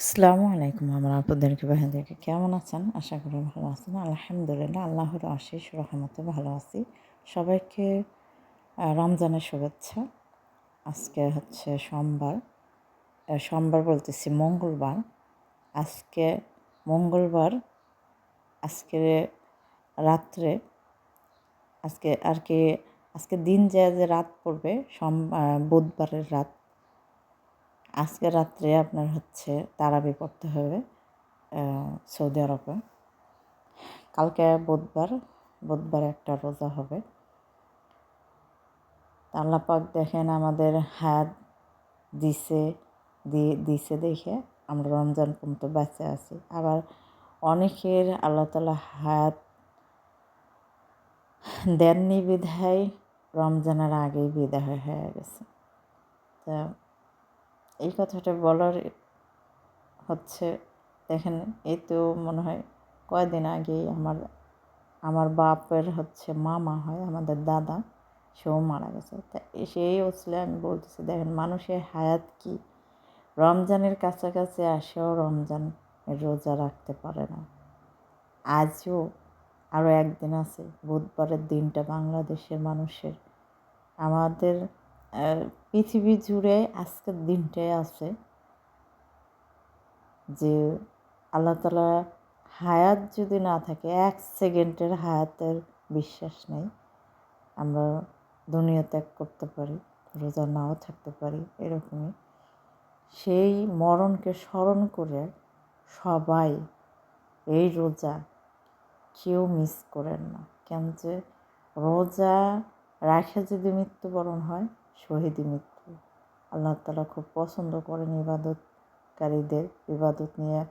আসসালামু আলাইকুম আমার আপনাদেরকে বাহিনীদেরকে কেমন আছেন? আশা করি ভালো আছেন। আলহামদুলিল্লাহ, আল্লাহর আশিস রহমতে ভালো আছি। সবাইকে রমজানের শুভেচ্ছা। আজকে হচ্ছে সোমবার। সোমবার বলতেছি মঙ্গলবার। আজকে মঙ্গলবার, আজকে রাত্রে, আজকে আর কি, আজকে দিন যে যে রাত পড়বে, সোম বুধবারের রাত। আজকে রাত্রে আপনার হচ্ছে তারাবি পড়তে হবে সৌদি আরবে। কালকে বুধবার বুধবার একটা রোজা হবে। তা আল্লাহ পাক দেখেন আমাদের হাত দিছে দিয়ে দিছে দেখে আমরা রমজান পর্যন্ত বেঁচে আছি। আবার অনেকের আল্লাহ তালা হায়াত দেননি বিধায় রমজানের আগেই বিদায় হয়ে গেছে। তা এই কথাটা বলার হচ্ছে, দেখেন, এই তো মনে হয় কয়দিন আগেই আমার আমার বাপের হচ্ছে মামা হয়, আমাদের দাদা, সেও মারা গেছে। তা সেই ওসলে আমি বলতেছি, দেখেন, মানুষের হায়াত কি? রমজানের কাছাকাছি আসেও রমজান রোজা রাখতে পারে না। আজও আরও একদিন আছে, বুধবারের দিনটা বাংলাদেশের মানুষের, আমাদের পৃথিবী জুড়ে আজকের দিনটাই আছে যে আল্লাহ তালা হায়াত যদি না থাকে, এক সেকেন্ডের হায়াতের বিশ্বাস নেই। আমরা দুনিয়া ত্যাগ করতে পারি, রোজা নাও থাকতে পারি, এরকমই। সেই মরণকে স্মরণ করে সবাই এই রোজা কেউ মিস করেন না। কেন যে রোজা রাখে যদি মৃত্যুবরণ হয় শহীদি মৃত্যু। আল্লাহ তালা খুব পছন্দ করেন ইবাদতকারীদের, ইবাদত নিয়ে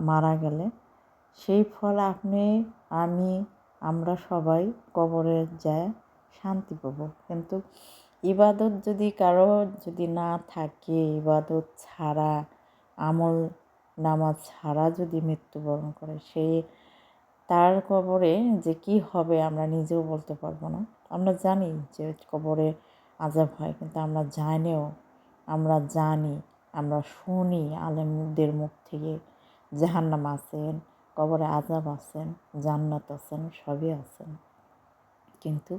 মারা গেলে। সেই ফল আপনি, আমি, আমরা সবাই কবরে যায় শান্তি পাবো। কিন্তু ইবাদত যদি কারও যদি না থাকে, ইবাদত ছাড়া, আমল নামাজ ছাড়া যদি মৃত্যুবরণ করে, সে তার কবরে যে কি হবে আমরা নিজেও বলতে পারব না। আমরা জানি যে কবরে আজাব হয়, কিন্তু আমরা জানিও, আমরা জানি, আমরা শুনি আলেমদের মুখ থেকে, জাহান্নাম আছেন, কবরে আজাব আছেন, জান্নাত আছেন, সবই আছেন। কিন্তু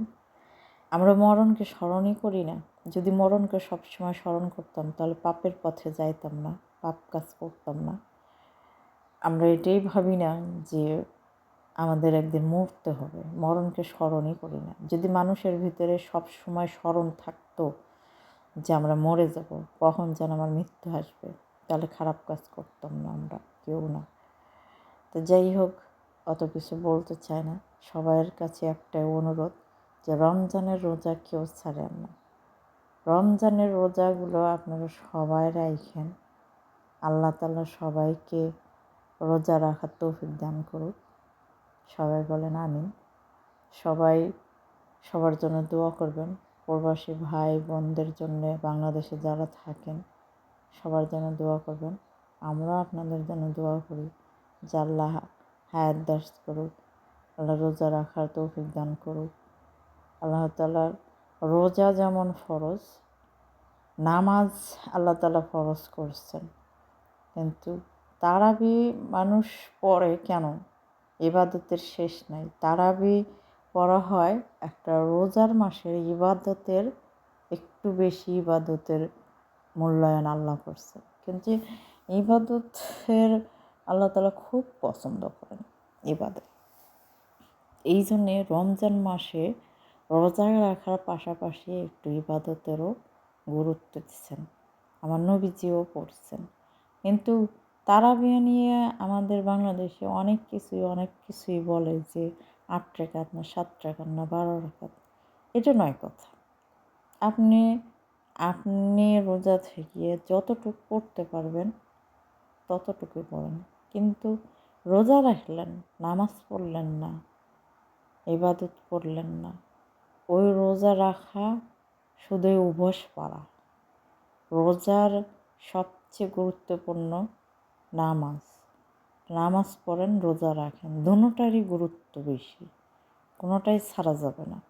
আমরা মরণকে স্মরণই করি না। যদি মরণকে সবসময় স্মরণ করতাম, তাহলে পাপের পথে যাইতাম না, পাপ কাজ করতাম না। আমরা এটাই ভাবি না যে আমাদের একদিন মরতে হবে। মরণকে স্মরণই করি না। যদি মানুষের ভিতরে সব সময় স্মরণ থাকতো যে আমরা মরে যাব, কখন যেন আমার মৃত্যু আসবে, তাহলে খারাপ কাজ করতাম না আমরা, কেউ না। তো যাই হোক, অত কিছু বলতে চায় না। সবার কাছে একটাই অনুরোধ যে রমজানের রোজা কেউ ছাড়েন না। রমজানের রোজাগুলো আপনারা সবাই রাখেন আল্লাহ তালা সবাইকে রোজা রাখার তৌফিক দান করুক। সবাই বলেন আমিন। সবাই সবার জন্য দোয়া করবেন। প্রবাসী ভাই বোনদের জন্য, বাংলাদেশে যারা থাকেন, সবার জন্য দোয়া করবেন। আমরা আপনাদের জন্য দোয়া করি। যে আল্লাহ হায়াত দাস করুক, আল্লাহ রোজা রাখার তৌফিক দান করুক। আল্লাহ তালার রোজা যেমন ফরজ, নামাজ আল্লাহ তালা ফরজ করছেন। কিন্তু তারাবি মানুষ পড়ে কেন? ইবাদতের শেষ নাই। তারাবি পড়া হয় একটা রোজার মাসের ইবাদতের, একটু বেশি ইবাদতের মূল্যায়ন আল্লাহ করছে। কিন্তু ইবাদতের আল্লাহ তালা খুব পছন্দ করেন ইবাদত। এই জন্যে রমজান মাসে রোজা রাখার পাশাপাশি একটু ইবাদতেরও গুরুত্ব দিচ্ছেন। আমার নবীজিও পড়ছেন। কিন্তু তারাবিয়া নিয়ে আমাদের বাংলাদেশে অনেক কিছুই অনেক কিছুই বলে যে আট টাকাত না, সাত টাকার না, বারো টাকাত এটা নয় কথা। আপনি আপনি রোজা থেকে যতটুকু পড়তে পারবেন ততটুকুই পড়েন। কিন্তু রোজা রাখলেন, নামাজ পড়লেন না, ইবাদত করলেন না, ওই রোজা রাখা শুধুই উভস পারা রোজার সবচেয়ে গুরুত্বপূর্ণ নামাজ। নামাজ পড়েন, রোজা রাখেন। দুটারই গুরুত্ব বেশি। কোনোটাই ছাড়া যাবে না।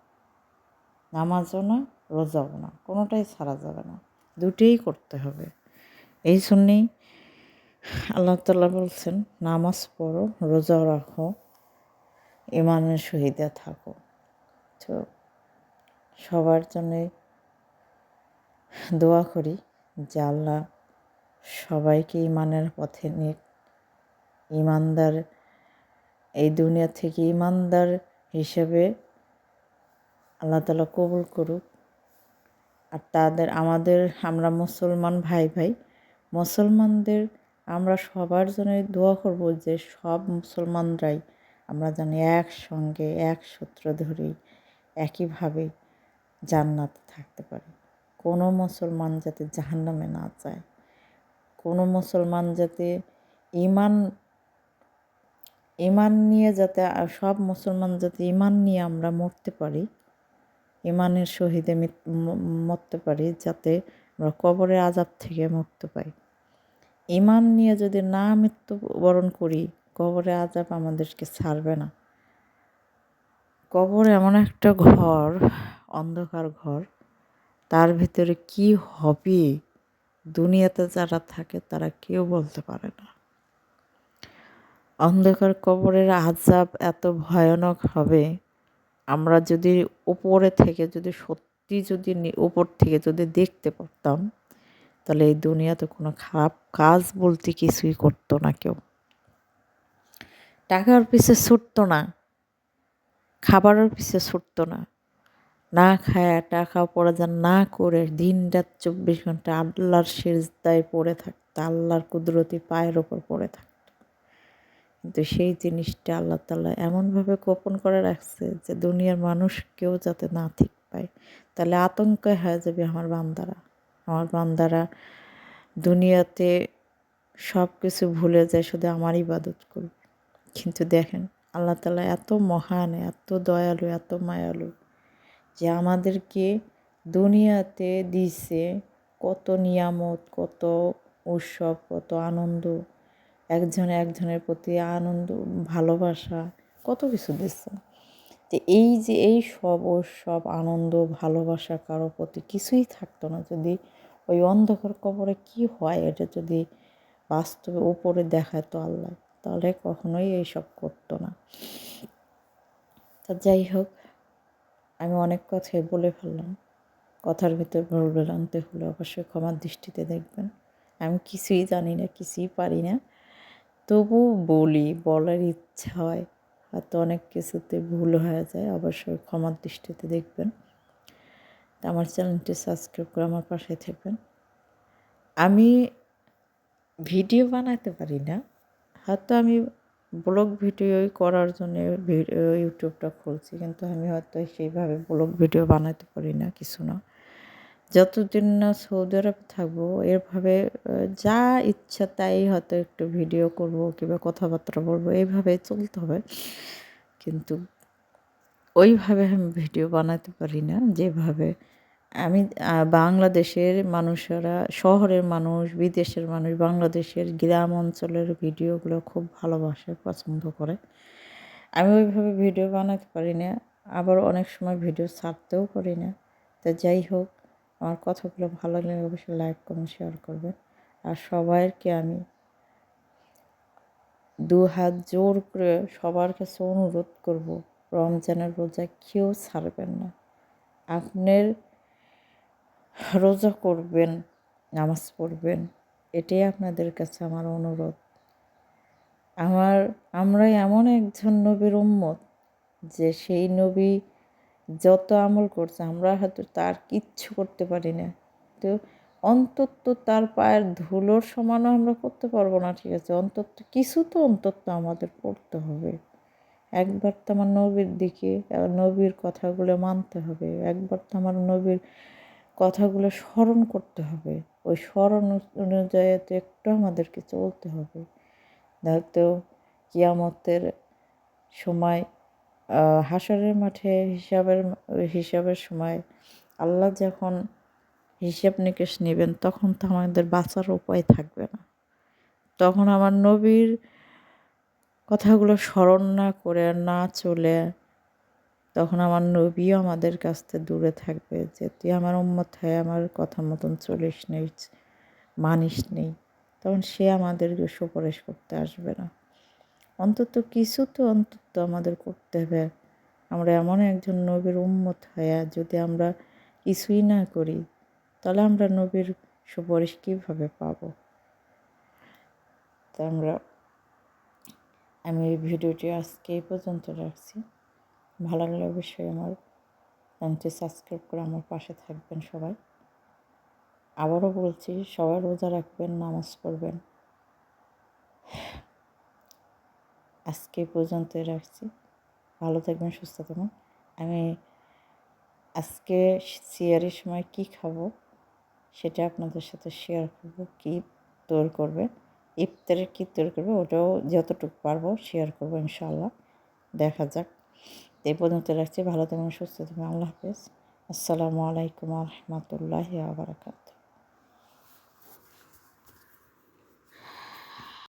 নামাজও না, রোজাও না, কোনোটাই ছাড়া যাবে না। দুটোই করতে হবে। এই জন্যেই আল্লাহ তাল্লাহ বলছেন, নামাজ পড়ো রোজা রাখো ইমানের শহীদে থাকো। তো সবার জন্যে দোয়া করি যে আল্লাহ সবাইকে ইমানের পথে নিক ইমানদার এই দুনিয়া থেকে ইমানদার হিসেবে আল্লাহ তালা কবুল করুক। আর তাদের, আমাদের, আমরা মুসলমান ভাই ভাই, মুসলমানদের আমরা সবার জন্য দোয়া করব যে সব মুসলমানরাই আমরা জানি একসঙ্গে, এক সূত্র ধরেই, একইভাবে জান্নাতে থাকতে পারি। কোনো মুসলমান যাতে জাহান্নামে না যায়। কোনো মুসলমান যাতে ইমান ইমান নিয়ে যাতে সব মুসলমান যাতে ইমান নিয়ে আমরা মরতে পারি ইমানের শহীদে মরতে পারি, যাতে আমরা কবরের আজাব থেকে মুক্ত পাই। ইমান নিয়ে যদি না মৃত্যুবরণ করি, কবরে আজাব আমাদেরকে ছাড়বে না। কবর এমন একটা ঘর, অন্ধকার ঘর, তার ভিতরে কি হবে? দুনিয়াতে যারা থাকে, তারা কেউ বলতে পারে না। অন্ধকার কবরের আজাব এত ভয়ানক হবে, আমরা যদি উপরে থেকে যদি সত্যি যদি উপর থেকে যদি দেখতে পারতাম, তাহলে এই দুনিয়াতে কোনো খারাপ কাজ বলতে কিছুই করতো না কেউ। টাকার পিছে ছুটতো না, খাবারের পিছে ছুটতো না না খায় টাকা পড়াজান না করে দিন রাত চব্বিশ ঘণ্টা আল্লাহর সেজদায় পড়ে থাকতো, আল্লাহর কুদরতি পায়ের ওপর পড়ে থাকতো। কিন্তু সেই জিনিসটা আল্লাহ তাল্লাহ এমনভাবে গোপন করে রাখছে যে দুনিয়ার মানুষ কেউ যাতে না ঠিক পায়। তাহলে আতঙ্কে হয়ে যাবে আমার বান্দারা। আমার বান্দারা দুনিয়াতে সব কিছু ভুলে যায়, শুধু আমার ইবাদত করবে। কিন্তু দেখেন, আল্লাহ তালা এত মহান, এত দয়ালু, এত মায়ালু যে আমাদেরকে দুনিয়াতে দিছে কত নিয়ামত, কত উৎসব, কত আনন্দ, একজন একজনের প্রতি আনন্দ, ভালোবাসা, কত কিছু দিচ্ছে যে এই যে এই সব উৎসব, আনন্দ, ভালোবাসা কারও প্রতি কিছুই থাকতো না। যদি ওই অন্ধকার কবরে কি হয়, এটা যদি বাস্তবে উপরে দেখায় তো আল্লাহ, তাহলে কখনোই এইসব করতো না। তা যাই হোক আমি অনেক কথাই বলে ফেললাম। কথার ভিতর ভুল আনতে হলে অবশ্যই ক্ষমার দৃষ্টিতে দেখবেন। আমি কিছুই জানি না, কিছুই পারি না। তবু বলি, বলার ইচ্ছা হয়। হয়তো অনেক কিছুতে ভুল হয়ে যায় অবশ্যই ক্ষমার দৃষ্টিতে দেখবেন। আমার চ্যানেলটি সাবস্ক্রাইব করে আমার পাশে থাকবেন। আমি ভিডিও বানাতে পারি না। হয়তো আমি ব্লগ ভিডিও করার জন্য ইউটিউবটা খুলছি। কিন্তু আমি হয়তো সেইভাবে ব্লগ ভিডিও বানাতে পারি না, কিছু না। যতদিন না সৌদি আরবে থাকব এরভাবে যা ইচ্ছা তাই হয়তো একটু ভিডিও করব কিংবা কথাবার্তা বলব, এইভাবে চলতে হবে। কিন্তু ওইভাবে আমি ভিডিও বানাতে পারি না, যেভাবে আমি বাংলাদেশের মানুষেরা, শহরের মানুষ, বিদেশের মানুষ, বাংলাদেশের গ্রাম অঞ্চলের ভিডিওগুলো খুব ভালোবাসে, পছন্দ করে। আমি ওইভাবে ভিডিও বানাতে পারি না, আবার অনেক সময় ভিডিও ছাড়তেও পারি না। তা যাই হোক, আমার কথাগুলো ভালো লাগলে অবশ্যই লাইক, কমেন্ট, শেয়ার করবেন। আর সবাইকে আমি দু হাত জোর করে সবার কাছে অনুরোধ করব, রমজানের রোজা কেউ ছাড়বেন না। আপনার রোজা করবেন, নামাজ পড়বেন, এটাই আপনাদের কাছে আমার অনুরোধ। আমার আমরা এমন একজন নবীর উম্মত যে সেই নবী যত আমল করছে, আমরা হয়তো তার কিচ্ছু করতে পারি না। তো অন্তত তার পায়ের ধুলোর সমানও আমরা করতে পারব না, ঠিক আছে? অন্তত, কিছু তো অন্তত আমাদের পড়তে হবে। একবার তো আমার নবীর দিকে, নবীর কথাগুলো মানতে হবে। একবার তো আমার নবীর কথাগুলো স্মরণ করতে হবে। ওই স্মরণ অনুযায়ী তো একটু আমাদেরকে চলতে হবে। হয়তো কিয়ামতের সময় হাসরের মাঠে হিসাবের হিসাবের সময় আল্লাহ যখন হিসাব নিকেশ নেবেন, তখন তো আমাদের বাঁচার উপায় থাকবে না। তখন আমার নবীর কথাগুলো স্মরণ না করে, না চলে তখন আমার নবীও আমাদের কাছ থেকে দূরে থাকবে যে, তুই আমার উম্মত হয়ে আমার কথা মতন চলিস নেই মানিস নেই তখন সে আমাদেরকে সুপারিশ করতে আসবে না। অন্তত কিছু তো অন্তত আমাদের করতে হবে। আমরা এমন একজন নবীর উম্মত হয়ে যদি আমরা কিছুই না করি, তাহলে আমরা নবীর সুপারিশ কীভাবে পাব? তা আমরা, আমি এই ভিডিওটি আজকে এই পর্যন্ত রাখছি। ভালো লাগলে অবশ্যই আমার চ্যানেলটি সাবস্ক্রাইব করে আমার পাশে থাকবেন সবাই। আবারও বলছি, সবাই রোজা রাখবেন, নামাজ পড়বেন। আজকে এই পর্যন্তই রাখছি। ভালো থাকবেন, সুস্থ থাকবেন। আমি আজকে সিয়ারের সময় কি খাব সেটা আপনাদের সাথে শেয়ার করব, কী তৈরি করবে, ইফতারের কী তৈরি করবে, ওটাও যতটুকু পারব শেয়ার করব ইনশাআল্লাহ। দেখা যাক। এই পর্যন্ত রাখছি। ভালো থাকবেন সুস্থ থাকবেন। আল্লাহ হাফেজ। আসসালামু আলাইকুম রহমতুল্লাহ আবরাকাত